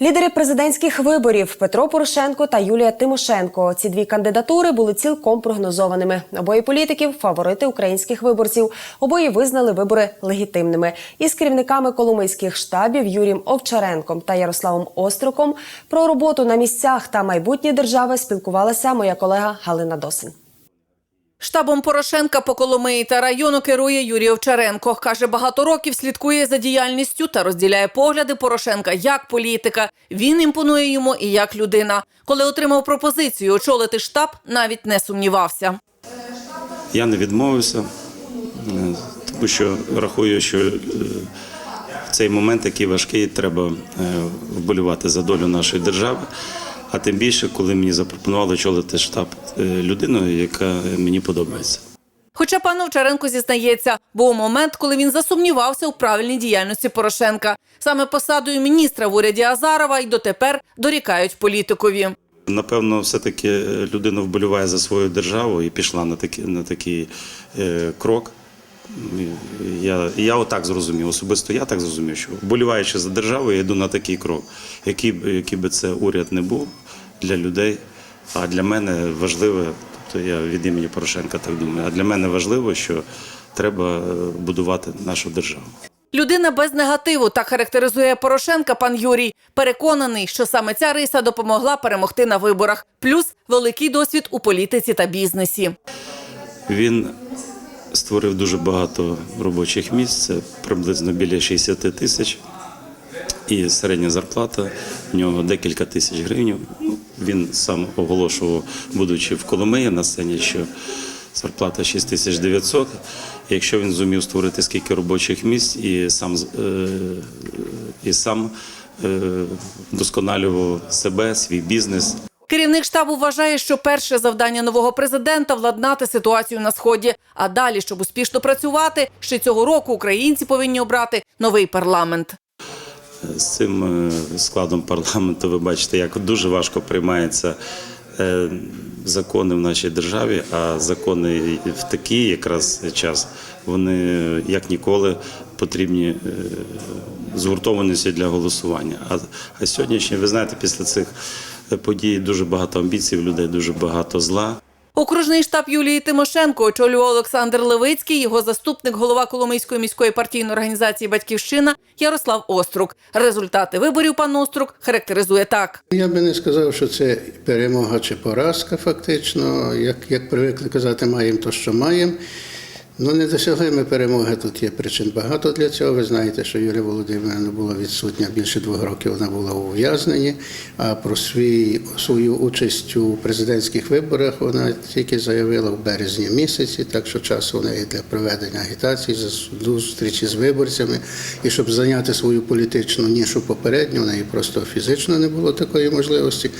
Лідери президентських виборів Петро Порошенко та Юлія Тимошенко. Ці дві кандидатури були цілком прогнозованими. Обоє політиків фаворити українських виборців. Обоє визнали вибори легітимними. Із керівниками коломийських штабів Юрієм Овчаренком та Ярославом Остроком про роботу на місцях та майбутнє держави спілкувалася моя колега Галина Досин. Штабом Порошенка по Коломиї та району керує Юрій Овчаренко. Каже, багато років слідкує за діяльністю та розділяє погляди Порошенка як політика. Він імпонує йому і як людина. Коли отримав пропозицію очолити штаб, навіть не сумнівався. Я не відмовився, е, тому що рахую, що е, в цей момент, який важкий, треба е, вболівати за долю нашої держави. А тим більше, коли мені запропонували очолити штаб е, людиною, яка мені подобається. Хоча пан Овчаренко зізнається, був момент, коли він засумнівався у правильній діяльності Порошенка. Саме посадою міністра в уряді Азарова й дотепер дорікають політикові. Напевно, все-таки людина вболіває за свою державу і пішла на такий, на такий е, крок. Я, я отак зрозумів, особисто я так зрозумів, що вболіваючи за державу, я йду на такий крок, який, який би це уряд не був для людей. А для мене важливо, тобто я від імені Порошенка так думаю, а для мене важливо, що треба е, будувати нашу державу. Людина без негативу так характеризує Порошенка пан Юрій. Переконаний, що саме ця риса допомогла перемогти на виборах. Плюс великий досвід у політиці та бізнесі. Він створив дуже багато робочих місць, це приблизно біля 60 тисяч. І середня зарплата в нього декілька тисяч гривень. Ну, Він сам оголошував, будучи в Коломиї на сцені, що зарплата 6900. І Якщо він зумів створити скільки робочих місць і сам, е, і сам е, вдосконалював себе, свій бізнес, Керівник штабу вважає, що перше завдання нового президента владнати ситуацію на сході. А далі, щоб успішно працювати, ще цього року українці повинні обрати новий парламент. з цим е, складом парламенту ви бачите, як дуже важко приймаються е, закони в нашій державі, а закони в такий якраз час вони як ніколи потрібні е, згуртованості для голосування. А, а сьогоднішні, ви знаєте, після цих подій дуже багато амбіцій в людей, дуже багато зла. Окружний штаб Юлії Тимошенко очолював Олександр Левицький, його заступник, голова Коломийської міської партійної організації Батьківщина Ярослав Острук. Результати виборів пан Острук характеризує так. Я би не сказав, що це перемога чи поразка, фактично. Як, як привикли казати, маємо то, що маємо. Ну, не досягли ми перемоги. Тут є причин багато для цього. Ви знаєте, що Юлія Володимирівна була відсутня більше двох років. Вона була у ув'язненні. А про свій, свою участь у президентських виборах вона тільки заявила в березні місяці, так що часу у неї для проведення агітації, за зустрічі з виборцями. І щоб зайняти свою політичну нішу попередньо, у неї просто фізично не було такої можливості.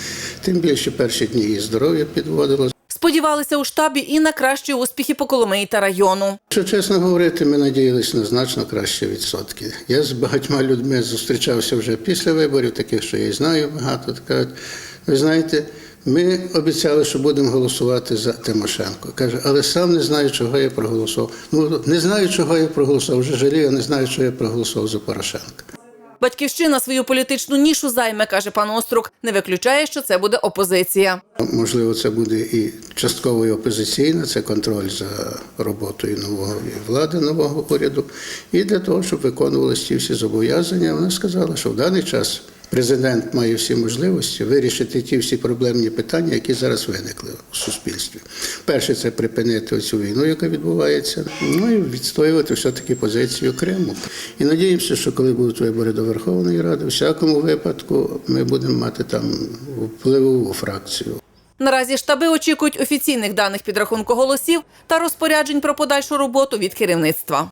Тим більше перші дні її здоров'я підводило. Сподівалися у штабі і на кращі успіхи по Коломиї та району. Що чесно говорити, ми надіялися на значно кращі відсотки. Я з багатьма людьми зустрічався вже після виборів, таких, що я і знаю багато. Кажуть, ви знаєте, ми обіцяли, що будемо голосувати за Тимошенко. Каже, але сам не знаю, чого я проголосував. Ну не знаю, чого я проголосував. Вже жалію, не знаю, що я проголосував за Порошенка. Батьківщина свою політичну нішу займе, каже пан Острук. Не виключає, що це буде опозиція. Можливо, це буде і частково і опозиційна, це контроль за роботою нової влади, нового уряду. І для того, щоб виконувалися ті всі зобов'язання, вона сказала, що в даний час президент має всі можливості вирішити ті всі проблемні питання, які зараз виникли у суспільстві. Перше, це припинити цю війну, яка відбувається, ну і відстоювати все-таки позицію Криму. І надіємося, що коли будуть вибори до Верховної Ради, в всякому випадку ми будемо мати там впливову фракцію. Наразі штаби очікують офіційних даних підрахунку голосів та розпоряджень про подальшу роботу від керівництва.